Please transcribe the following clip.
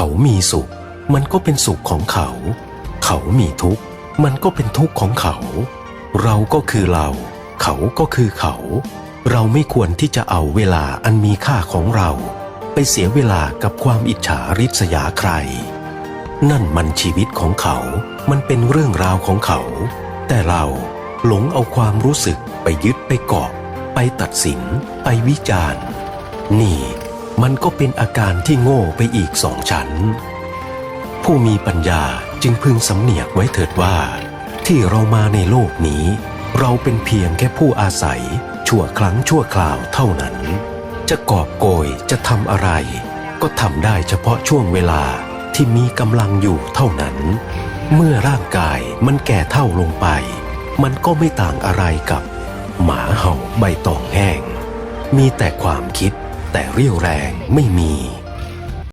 เขามีสุข มันก็เป็นสุขของเขา เขามีทุกข์ มันก็เป็นทุกข์ของเขา เราก็คือเรา เขาก็คือเขา เราไม่ควรที่จะเอาเวลาอันมีค่าของเรา ไปเสียเวลากับความอิจฉาริษยาใคร นั่นมันชีวิตของเขา มันเป็นเรื่องราวของเขา แต่เราหลงเอาความรู้สึกไปยึดไปเกาะ ไปตัดสิน ไปวิจารณ์ นี่ มันก็เป็นอาการที่โง่ไปอีกสองชั้น ผู้มีปัญญาจึงพึงสำเนียกไว้เถิดว่า ที่เรามาในโลกนี้ เราเป็นเพียงแค่ผู้อาศัย ชั่วครั้งชั่วคราวเท่านั้น จะกอบโกยจะทำอะไร ก็ทำได้เฉพาะช่วงเวลาที่มีกำลังอยู่เท่านั้น เมื่อร่างกายมันแก่เท่าลงไป มันก็ไม่ต่างอะไรกับ หมาเห่าใบตองแห้ง มีแต่ความคิด แต่เรี่ยวแรงไม่มี